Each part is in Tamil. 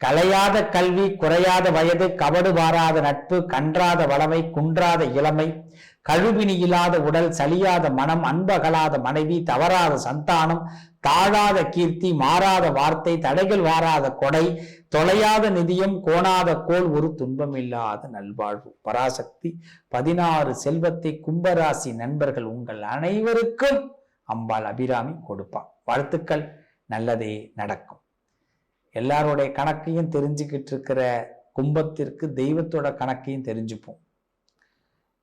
கலையாத கல்வி குறையாத வயது கபடு வாராத நட்பு கன்றாத வளமை குன்றாத இளமை கழுவினி இல்லாத உடல் சலியாத மனம் அன்பகலாத மனைவி தவறாத சந்தானம் தாழாத கீர்த்தி மாறாத வார்த்தை தடைகள் வாராத கொடை தொலையாத நிதியம் கோணாத கோல் ஒரு துன்பம் இல்லாத நல்வாழ்வு. பராசக்தி பதினாறு செல்வத்தை கும்பராசி நண்பர்கள் உங்கள் அனைவருக்கும் அம்பாள் அபிராமி கொடுப்பான். வாழ்த்துக்கள். நல்லதே நடக்கும். எல்லாருடைய கணக்கையும் தெரிஞ்சுக்கிட்டு இருக்கிற கும்பத்திற்கு தெய்வத்தோட கணக்கையும் தெரிஞ்சுப்போம்.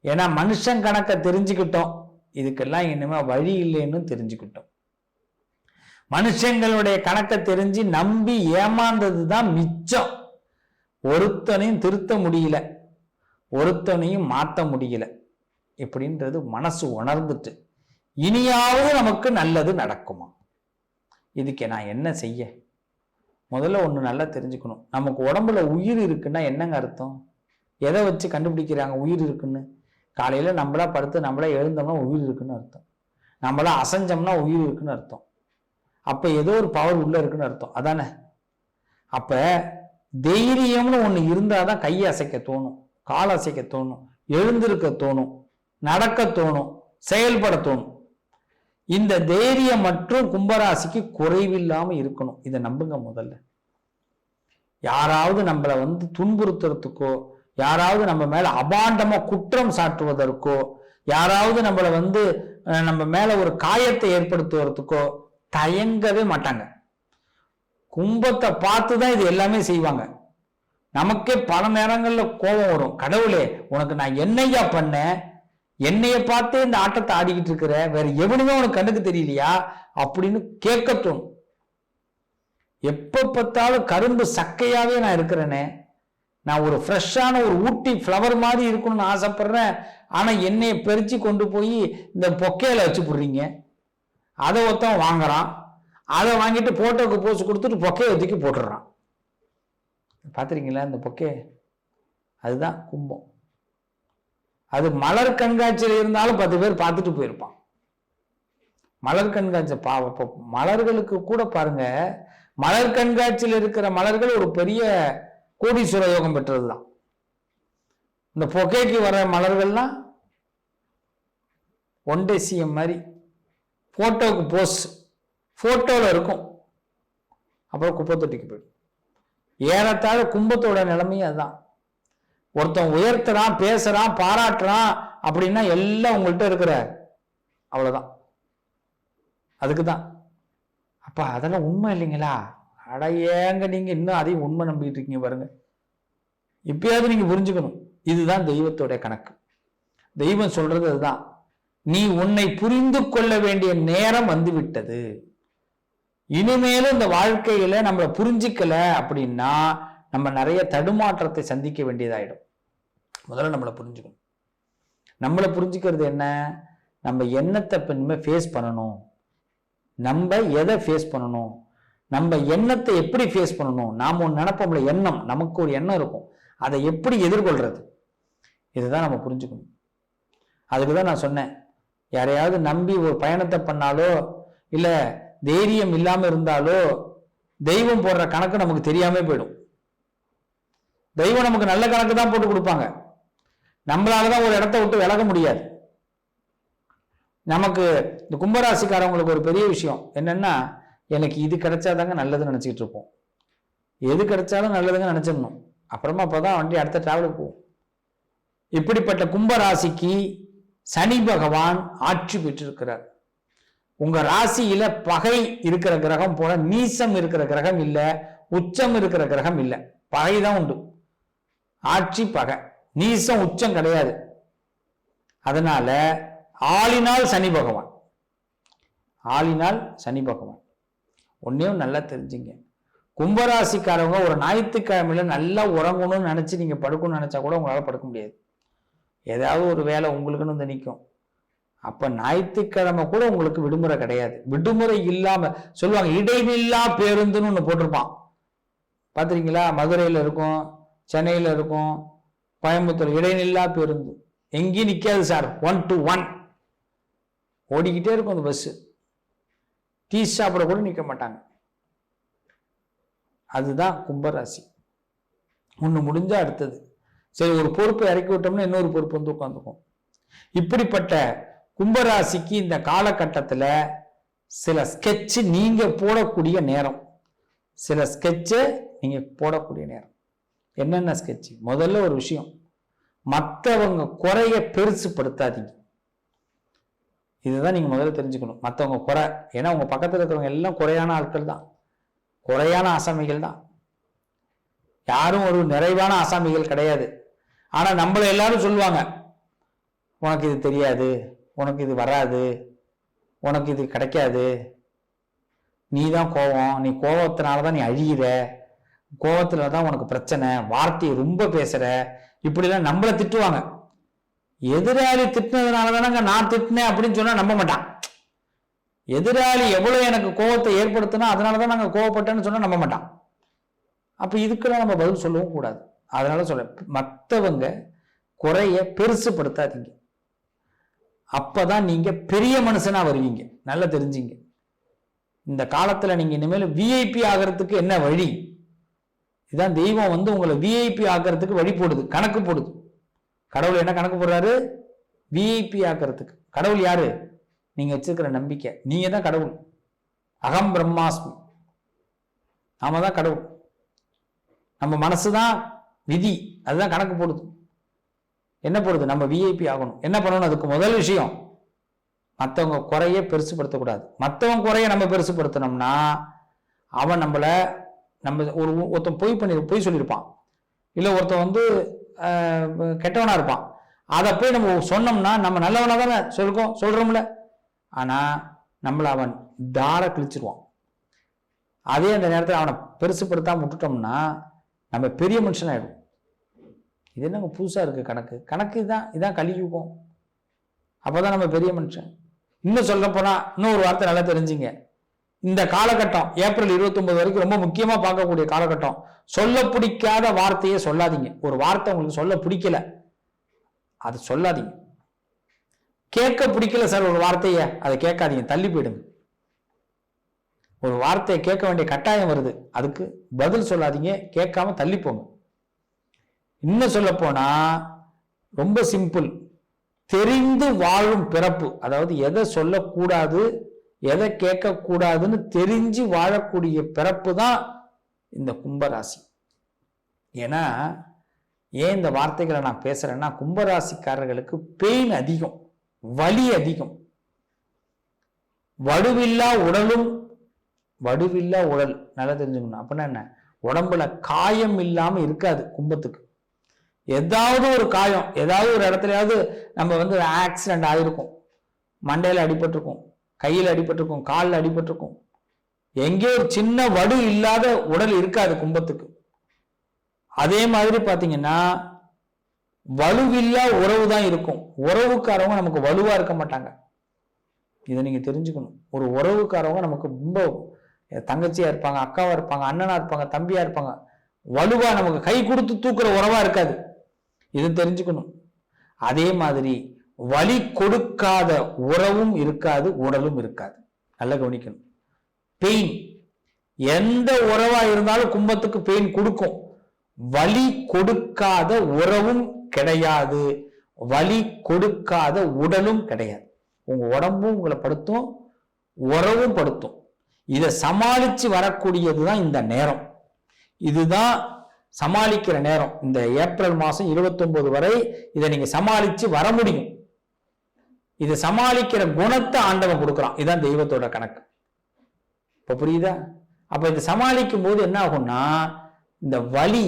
ஏன்னா மனுஷன் கணக்கை தெரிஞ்சுக்கிட்டோம். இதுக்கெல்லாம் இனிமே வழி இல்லைன்னு தெரிஞ்சுக்கிட்டோம். மனுஷங்களுடைய கணக்கை தெரிஞ்சு நம்பி ஏமாந்தது தான் மிச்சம். ஒருத்தனையும் திருத்த முடியல. ஒருத்தனையும் மாற்ற முடியல. இப்படின்றது மனசு உணர்ந்துட்டு இனியாவது நமக்கு நல்லது நடக்குமா? இதுக்கு நான் என்ன செய்ய முதல்ல ஒன்று நல்லா தெரிஞ்சுக்கணும். நமக்கு உடம்புல உயிர் இருக்குன்னா என்னங்க அர்த்தம்? எதை வச்சு கண்டுபிடிக்கிறாங்க உயிர் இருக்குன்னு? காலையில் நம்மளா படுத்து நம்மளா எழுந்தோம்னா உயிர் இருக்குன்னு அர்த்தம். நம்மளா அசைஞ்சோம்னா உயிர் இருக்குன்னு அர்த்தம். அப்போ ஏதோ ஒரு பவர் உள்ளே இருக்குன்னு அர்த்தம். அதானே? அப்போ தைரியம்னு ஒன்று இருந்தால் தான் கையை அசைக்க தோணும் கால் அசைக்க தோணும் எழுந்திருக்க தோணும் நடக்க தோணும் செயல்பட தோணும். இந்த தைரியம் மற்றும் கும்பராசிக்கு குறைவில்லாம இருக்கணும். இதை நம்புங்க முதல்ல. யாராவது நம்மளை வந்து துன்புறுத்துறதுக்கோ யாராவது நம்ம மேல அபாண்டமா குற்றம் சாட்டுவதற்கோ யாராவது நம்மளை வந்து நம்ம மேல ஒரு காயத்தை ஏற்படுத்துவதற்கோ தயங்கவே மாட்டாங்க. கும்பத்தை பார்த்து தான் இது எல்லாமே செய்வாங்க. நமக்கே பல நேரங்களில் கோபம் வரும். கடவுளே உனக்கு நான் என்னையா பண்ணேன்? என்னைய பார்த்து இந்த ஆட்டத்தை ஆடிக்கிட்டு இருக்கிற வேற எவனுமே உனக்கு கண்ணுக்கு தெரியலையா? அப்படின்னு கேட்க தோணும் எப்ப பார்த்தாலும் கரும்பு சக்கையாவே நான் இருக்கிறேனே. நான் ஒரு ஃப்ரெஷ்ஷான ஒரு ஊட்டி ஃப்ளவர் மாதிரி இருக்கணும்னு ஆசைப்படுறேன். ஆனால் என்னையை பறித்து கொண்டு போய் இந்த பொக்கையில் வச்சு போடுறீங்க அதை ஒருத்தன் வாங்குறான். அதை வாங்கிட்டு போட்டோக்கு போஸ் கொடுத்துட்டு பொக்கையை ஒதுக்கி போட்டுடுறான். பார்த்துருக்கீங்களா இந்த பொக்கே? அதுதான் கும்பம். அது மலர் கண்காட்சியில் இருந்தாலும் பத்து பேர் பார்த்துட்டு போயிருப்பான். மலர் கண்காட்சி பா இப்போ மலர்களுக்கு கூட பாருங்க மலர் கண்காட்சியில் இருக்கிற மலர்கள் ஒரு பெரிய கோடீஸ்வர யோகம் பெற்றது தான் இந்த பொக்கைக்கு வர மலர்கள்லாம் ஒன் சிஎம் மாதிரி ஃபோட்டோவுக்கு போஸ் ஃபோட்டோவில் இருக்கும். அப்புறம் குப்பை தொட்டிக்கு போயிடும். ஏறத்தாழ கும்பத்தோட நிலைமையும் அதுதான். ஒருத்தன் உயர்த்துறான் பேசுறான் பாராட்டுறான் அப்படின்னா எல்லாம் உங்கள்கிட்ட இருக்கிற அவ்வளோதான் அதுக்கு தான் அப்போ அதெல்லாம் உண்மை இல்லைங்களா? அட ஏங்க நீங்கள் இன்னும் அதையும் உண்மை நம்பிக்கிட்டு இருக்கீங்க பாருங்க. இப்பயாவது நீங்கள் புரிஞ்சுக்கணும். இதுதான் தெய்வத்தோடைய கணக்கு. தெய்வம் சொல்றது அதுதான். நீ உன்னை புரிந்து கொள்ள வேண்டிய நேரம் வந்துவிட்டது. இனிமேலும் இந்த வாழ்க்கையில நம்மளை புரிஞ்சிக்கல அப்படின்னா நம்ம நிறைய தடுமாற்றத்தை சந்திக்க வேண்டியதாயிடும். முதல்ல நம்மளை புரிஞ்சுக்கணும். நம்மளை புரிஞ்சுக்கிறது என்ன? நம்ம எண்ணத்தை இப்ப ஃபேஸ் பண்ணணும். நம்ம எதை ஃபேஸ் பண்ணணும்? நம்ம எண்ணத்தை எப்படி ஃபேஸ் பண்ணணும்? நாம் ஒன்று நினைப்போம்ல எண்ணம். நமக்கு ஒரு எண்ணம் இருக்கும். அதை எப்படி எதிர்கொள்றது? இதுதான் நம்ம புரிஞ்சுக்கணும். அதுக்கு தான் நான் சொன்னேன். யாரையாவது நம்பி ஒரு பயணத்தை பண்ணாலோ இல்லை தைரியம் இல்லாமல் இருந்தாலோ தெய்வம் போடுற கணக்கு நமக்கு தெரியாமல் போயிடும். தெய்வம் நமக்கு நல்ல கணக்கு தான் போட்டு கொடுப்பாங்க. நம்மளால தான் ஒரு இடத்த விட்டு விலக முடியாது. நமக்கு இந்த கும்பராசிக்காரவங்களுக்கு ஒரு பெரிய விஷயம் என்னன்னா எனக்கு இது கிடைச்சாதாங்க நல்லதுன்னு நினச்சிக்கிட்டு இருப்போம். எது கிடைச்சாலும் நல்லதுங்க நினச்சிடணும். அப்புறமா அப்போ தான் வண்டி அடுத்த டிராவலுக்கு போகும். இப்படிப்பட்ட கும்பராசிக்கு சனி பகவான் ஆட்சி பெற்றிருக்கிறார். உங்க ராசியில பகை இருக்கிற கிரகம் போல நீசம் இருக்கிற கிரகம் இல்லை உச்சம் இருக்கிற கிரகம் இல்லை. பகை தான் உண்டு. ஆட்சி பகை. நீசம் உச்சம் கிடையாது. அதனால ஆளினால் சனி பகவான். ஆளினால் சனி பகவான். ஒன்றையும் நல்லா தெரிஞ்சுங்க. கும்பராசிக்காரவங்க ஒரு ஞாயிற்றுக்கிழமையில நல்லா உறங்கணும்னு நினச்சி நீங்கள் படுக்கணும்னு நினைச்சா கூட உங்களால் படுக்க முடியாது. ஏதாவது ஒரு வேலை உங்களுக்குன்னு வந்து நிற்கும் அப்போ ஞாயிற்றுக்கிழமை கூட உங்களுக்கு விடுமுறை கிடையாது. விடுமுறை இல்லாமல் சொல்லுவாங்க இடைநில்லா பேருந்துன்னு ஒன்று போட்டிருப்பான். பார்த்துருக்கீங்களா மதுரையில் இருக்கும் சென்னையில் இருக்கும் கோயம்புத்தூர் இடைநில்லா பேருந்து. எங்கேயும் நிற்காது சார். ஒன் டு ஒன் ஓடிக்கிட்டே இருக்கும் அந்த பஸ்ஸு டீ சாப்பிட கூட நிற்க மாட்டாங்க. அதுதான் கும்பராசி. ஒன்று முடிஞ்சால் அடுத்தது. சரி ஒரு பொறுப்பை இறக்கி விட்டோம்னா இன்னொரு பொறுப்பு வந்து உட்காந்துக்கும். இப்படிப்பட்ட கும்பராசிக்கு இந்த காலகட்டத்தில் சில ஸ்கெட்சு நீங்கள் போடக்கூடிய நேரம். சில ஸ்கெட்சை நீங்கள் போடக்கூடிய நேரம். என்னென்ன ஸ்கெட்சு முதல்ல ஒரு விஷயம். மற்றவங்க குறைய பெருசுப்படுத்தாதீங்க. இதுதான் நீங்கள் முதல்ல தெரிஞ்சுக்கணும். மற்றவங்க குறை. ஏன்னா உங்கள் பக்கத்தில் இருக்கிறவங்க எல்லாம் குறையான ஆட்கள் தான். குறையான ஆசாமிகள் தான். யாரும் ஒரு நிறைவான ஆசாமிகள் கிடையாது. ஆனால் நம்மள எல்லாரும் சொல்லுவாங்க உனக்கு இது தெரியாது. உனக்கு இது வராது. உனக்கு இது கிடைக்காது. நீ தான் கோவம். நீ கோவத்தினால தான் நீ அழியிற. கோபத்துல தான் உனக்கு பிரச்சனை வார்த்தையை ரொம்ப பேசுற. இப்படிலாம் நம்மள திட்டுவாங்க. எதிராளி திட்டினதுனால தானங்க நான் திட்டினேன் அப்படின்னு சொன்னா நம்ப மாட்டான். எதிராளி எவ்வளவு எனக்கு கோவத்தை ஏற்படுத்தினா அதனால தான் நாங்கள் கோவப்பட்டேன்னு சொன்னா நம்ப மாட்டான். அப்ப இதுக்கெல்லாம் நம்ம பதில் சொல்லவும் கூடாது. அதனால சொல்ல மற்றவங்க குறைய பெருசுப்படுத்தாதீங்க அப்பதான் நீங்க பெரிய மனுஷனா வருவீங்க. நல்லா தெரிஞ்சுங்க. இந்த காலத்துல நீங்க இனிமேல் விஐபி ஆகிறதுக்கு என்ன வழி? இதான் தெய்வம் வந்து உங்களை விஐபி ஆக்கிறதுக்கு வழி போடுது கணக்கு போடுது. கடவுள் என்ன கணக்கு போடுறாரு? விஐபி ஆக்கிறதுக்கு. கடவுள் யாரு? நீங்க வச்சிருக்கிற நம்பிக்கை. நீங்க தான் கடவுள். அகம் பிரம்மாஸ்மி. நாம தான் கடவுள். நம்ம மனசு தான் விதி. அதுதான் கணக்கு போடுது. என்ன போடுது? நம்ம விஐபி ஆகணும். என்ன பண்ணணும்? அதுக்கு முதல் விஷயம் மற்றவங்க குறைய பெருசுப்படுத்தக்கூடாது மற்றவங்க குறைய நம்ம பெருசுப்படுத்தினோம்னா அவன் நம்மளை நம்ம ஒரு ஒருத்தன் பொய் பண்ணி பொய் சொல்லியிருப்பான். இல்லை ஒருத்தன் வந்து கெட்டவனாக இருப்பான். அதை போய் நம்ம சொன்னோம்னா நம்ம நல்லவனாக தானே சொல்லிருக்கோம் சொல்கிறோம்ல ஆனால் நம்மளை அவன் தார கிழிச்சிருவான். அதே அந்த நேரத்தில் அவனை பெருசுப்படுத்தாமல் விட்டுட்டோம்னா நம்ம பெரிய மனுஷன் இது என்னங்க புதுசாக இருக்குது கணக்கு? கணக்கு இதான் இதான் கலியுகம். அப்பதான் நம்ம பெரிய மனுஷன். இன்னும் சொல்ல போனால் இன்னும் ஒரு வார்த்தை நல்லா தெரிஞ்சுங்க. இந்த காலகட்டம் ஏப்ரல் 29 வரைக்கும் ரொம்ப முக்கியமா பார்க்கக்கூடிய காலகட்டம். சொல்ல பிடிக்காத வார்த்தையே சொல்லாதீங்க. ஒரு வார்த்தை உங்களுக்கு சொல்ல பிடிக்கல. அது சொல்லாதீங்க. கேட்க பிடிக்கல சார் ஒரு வார்த்தையை. அதை கேட்காதீங்க. தள்ளி போயிடுங்க. ஒரு வார்த்தையை கேட்க வேண்டிய கட்டாயம் வருது. அதுக்கு பதில் சொல்லாதீங்க. கேட்காம தள்ளி போங்க. இன்னும் சொல்ல போனா ரொம்ப சிம்பிள். தெரிந்து வாழும் பிறப்பு. அதாவது எதை சொல்லக்கூடாது எதை கேட்கக்கூடாதுன்னு தெரிஞ்சு வாழக்கூடிய பிறப்பு தான் இந்த கும்பராசி. ஏன்னா ஏன் இந்த வார்த்தைகளை நான் பேசுறேன்னா கும்பராசிக்காரர்களுக்கு பெயின் அதிகம் வலி அதிகம். வடுவில்லா உடலும் வடுவில்லா உடல். நல்லா தெரிஞ்சுக்கணும். அப்படின்னா என்ன? உடம்புல காயம் இல்லாமல் இருக்காது கும்பத்துக்கு. ஏதாவது ஒரு காயம் ஏதாவது ஒரு இடத்துலயாவது நம்ம வந்து ஆக்சிடென்ட் ஆகிருக்கும் மண்டையில் அடிபட்டிருக்கும். கையில் அடிபட்டிருக்கும் காலில் அடிபட்டிருக்கும். எங்கேயோ ஒரு சின்ன வடு இல்லாத உடல் இருக்காது கும்பத்துக்கு. அதே மாதிரி பார்த்தீங்கன்னா வலுவில்லா உறவு தான் இருக்கும். உறவுக்காரவங்க நமக்கு வலுவாக இருக்க மாட்டாங்க. இதை நீங்கள் தெரிஞ்சுக்கணும். ஒரு உறவுக்காரவங்க நமக்கு ரொம்ப தங்கச்சியாக இருப்பாங்க அக்காவாக இருப்பாங்க அண்ணனாக இருப்பாங்க தம்பியாக இருப்பாங்க. வலுவாக நமக்கு கை கொடுத்து தூக்குற உறவாக இருக்காது. இது தெரிஞ்சுக்கணும். அதே மாதிரி வலி கொடுக்காத உறவும் இருக்காது உடலும் இருக்காது. நல்லா கவனிக்கணும். பெயின் எந்த உறவா இருந்தாலும் கும்பத்துக்கு பெயின் கொடுக்கும். வலி கொடுக்காத உறவும் கிடையாது. வலி கொடுக்காத உடலும் கிடையாது. உங்க உடம்பும் உங்களை படுத்தும் உறவும் படுத்தும். இதை சமாளிச்சு வரக்கூடியதுதான் இந்த நேரம். இதுதான் சமாளிக்கிற நேரம். இந்த ஏப்ரல் மாதம் இருபத்தொம்போது வரை இதை நீங்க சமாளிச்சு வர முடியும். இதை சமாளிக்கிற குணத்தை ஆண்டவன் கொடுக்குறான். இதான் தெய்வத்தோட கணக்கு. இப்போ புரியுதா? அப்போ இதை சமாளிக்கும் போது என்ன ஆகும்னா இந்த வலி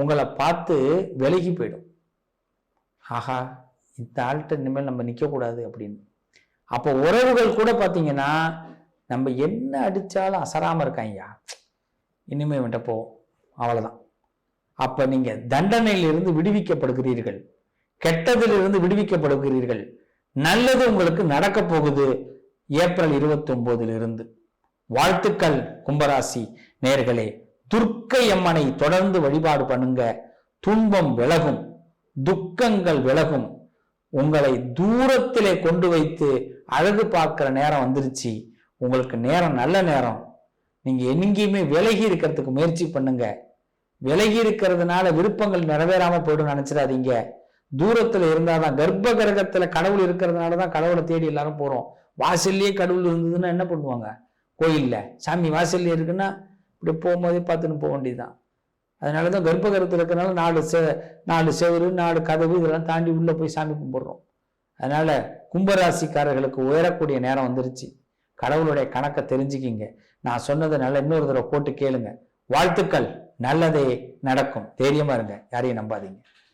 உங்களை பார்த்து விலகி போயிடும். ஆஹா இந்த ஆள்கிட்ட இனிமேல் நம்ம நிற்கக்கூடாது அப்படின்னு. அப்போ உறவுகள் கூட பார்த்தீங்கன்னா நம்ம என்ன அடித்தாலும் அசராமல் இருக்காங்கய்யா இனிமே விட்ட போவோம் அவ்வளோதான் அப்போ நீங்கள் தண்டனையிலிருந்து விடுவிக்கப்படுகிறீர்கள். கெட்டதிலிருந்து விடுவிக்கப்படுகிறீர்கள். நல்லது உங்களுக்கு நடக்க போகுது. ஏப்ரல் இருபத்தி ஒன்பதிலிருந்து வாழ்த்துக்கள் கும்பராசி நேர்களே. துர்க்கை அம்மனை தொடர்ந்து வழிபாடு பண்ணுங்க. துன்பம் விலகும். துக்கங்கள் விலகும். உங்களை தூரத்திலே கொண்டு வைத்து அழகு பார்க்கிற நேரம் வந்துருச்சு. உங்களுக்கு நேரம் நல்ல நேரம். நீங்க எங்கேயுமே விலகி இருக்கிறதுக்கு முயற்சி பண்ணுங்க. விலகி இருக்கிறதுனால விருப்பங்கள் நிறைவேறாம போயிடும் நினைச்சிடாதீங்க. தூரத்துல இருந்தாதான் கர்ப்ப கிரகத்துல கடவுள் இருக்கிறதுனால தான் கடவுளை தேடி எல்லாரும் போறோம். வாசல்லையே கடவுள் இருந்ததுன்னா என்ன பண்ணுவாங்க? கோயில்ல. சாமி வாசல்ல இருக்குன்னா இப்படி போகும்போதே பார்த்துன்னு போக வேண்டியதுதான். அதனால தான் கர்ப்ப கிரகத்தில் இருக்கிறனால நாலு செ நாலு செவரு நாலு கதவு இதெல்லாம் தாண்டி உள்ளே போய் சாமி கும்பிட்றோம். அதனால கும்பராசிக்காரர்களுக்கு உயரக்கூடிய நேரம் வந்துருச்சு. கடவுளுடைய கணக்கை தெரிஞ்சுக்கிங்க. நான் சொன்னதை நல்லா இன்னொரு தடவை போட்டு கேளுங்க. வாழ்த்துக்கள். நல்லதே நடக்கும். தைரியமா இருங்க. யாரையும் நம்பாதீங்க.